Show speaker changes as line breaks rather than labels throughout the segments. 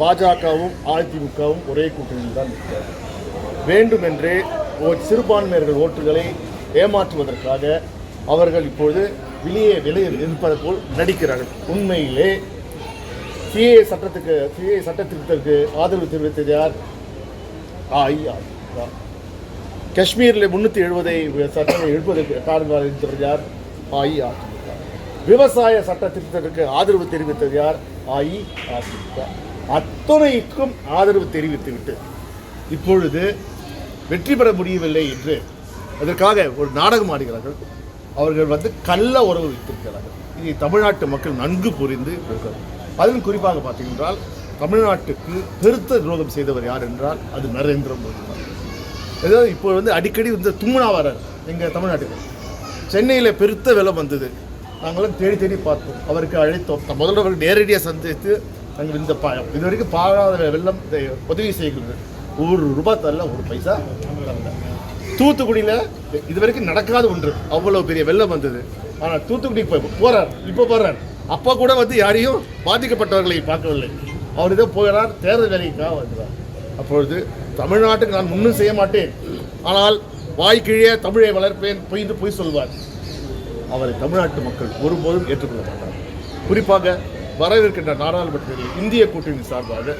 பாஜகவும் அதிமுகவும் ஒரே கூட்டணியில் தான் இருக்கிறார் வேண்டுமென்றே சிறுபான்மையர்கள் ஓட்டுகளை ஏமாற்றுவதற்காக அவர்கள் இப்பொழுது வெளியே வெளியில் இருப்பது போல் நடிக்கிறார்கள். உண்மையிலே சிஏ சட்டத்துக்கு சிஏ சட்டத்திட்டத்திற்கு ஆதரவு தெரிவித்தது யார்? அஇஅதிமுக. காஷ்மீரில் முன்னூற்றி எழுபதை சட்டத்தை எழுப்பதற்கு காரணமாக இருந்தவர் யார்? அஇஅதிமுக. விவசாய சட்ட திருத்தத்திற்கு ஆதரவு தெரிவித்தது யார்? அஇஅதிமுக. அத்தனைக்கும் ஆதரவு தெரிவித்துவிட்டு இப்பொழுது வெற்றி பெற முடியவில்லை என்று அதற்காக ஒரு நாடகம் ஆடுகிறார்கள். அவர்கள் வந்து கள்ள உறவு வைத்திருக்கிறார்கள். இதை தமிழ்நாட்டு மக்கள் நன்கு புரிந்து அதிலும் குறிப்பாக பார்த்தீங்கன்றால் தமிழ்நாட்டுக்கு பெருத்த துரோகம் செய்தவர் யார் என்றால் அது நரேந்திர மோடி தான். ஏதோ இப்போ வந்து அடிக்கடி வந்து தும்முனா வரார் எங்கள் தமிழ்நாட்டுக்கு. சென்னையில் பெருத்த வெள்ளம் வந்தது. நாங்களும் தேடி தேடி பார்த்தோம். அவருக்கு அழைத்தோம். முதல்வர்கள் முதல்ல அவருக்கு நேரடியாக சந்தித்து நாங்கள் இந்த பா இது வரைக்கும் பாழாத வெள்ளம் உதவி செய்கிறது. ஒரு ரூபாய் தரல ஒரு பைசா தரல. தூத்துக்குடியில் இது வரைக்கும் நடக்காத ஒன்று. அவ்வளோ பெரிய வெள்ளம் வந்தது. ஆனால் தூத்துக்குடிக்கு போய் போகிறார் இப்போ போகிறார் அப்போ கூட வந்து யாரையும் பாதிக்கப்பட்டவர்களை பார்க்கவில்லை. அவர் இதோ போகிறார் தேர்தல் வேலைக்காக வந்தார் அப்பொழுது தமிழ்நாட்டுக்கு நான் முன்னும் செய்ய மாட்டேன். ஆனால் வாய்க்கிழியே தமிழை வளர்ப்பேன் பொய்ந்து பொய் சொல்வார். அவரை தமிழ்நாட்டு மக்கள் ஒருபோதும் ஏற்றுக்கொள்ள மாட்டார் குறிப்பாக வரவிருக்கின்ற நாடாளுமன்ற தேர்தலில் இந்திய கூட்டணி சார்பாக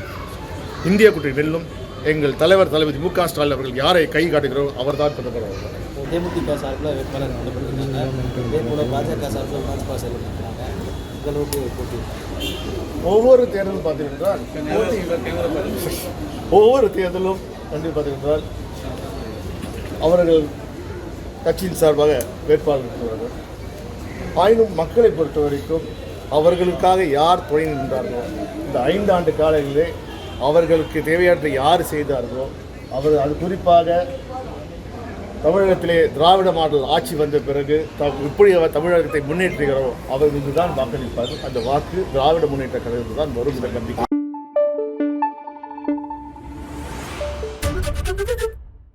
இந்திய கூட்டணி வெல்லும் எங்கள் தலைவர் தளபதி மு க ஸ்டாலின் அவர்கள் யாரை கை காட்டுகிறோம் அவர்தான் பிரதமர் அவர்கள்
தேமுதிக சார்பில் வேட்பாளர் நிலப்பட்டிருக்காங்க அதே போல பாஜக சார்பில் ராஜ்பா செல்வராங்க உங்களுக்கு போட்டி.
ஒவ்வொரு தேர்தலும் பார்த்தீங்கன்றால் ஒவ்வொரு தேர்தலும் கண்டு பார்த்தீங்கன்றால் அவர்கள் கட்சியின் சார்பாக வேட்பாளர் இருக்கிறார்கள் ஆயினும் மக்களை பொறுத்த வரைக்கும் அவர்களுக்காக யார் துணை நின்றார்களோ இந்த ஐந்தாண்டு காலங்களிலே அவர்களுக்கு தேவையற்ற யார் செய்தார்களோ அவர் அது குறிப்பாக தமிழகத்திலே திராவிட மாடல் ஆட்சி வந்த பிறகு த- இப்படி அவர் தமிழகத்தை முன்னேற்றுகிறோம் அவர் தான் வாக்களிப்பார்கள். அந்த வாக்கு திராவிட முன்னேற்ற கழகத்துக்கு தான் வரும் என்ற நம்பிக்கை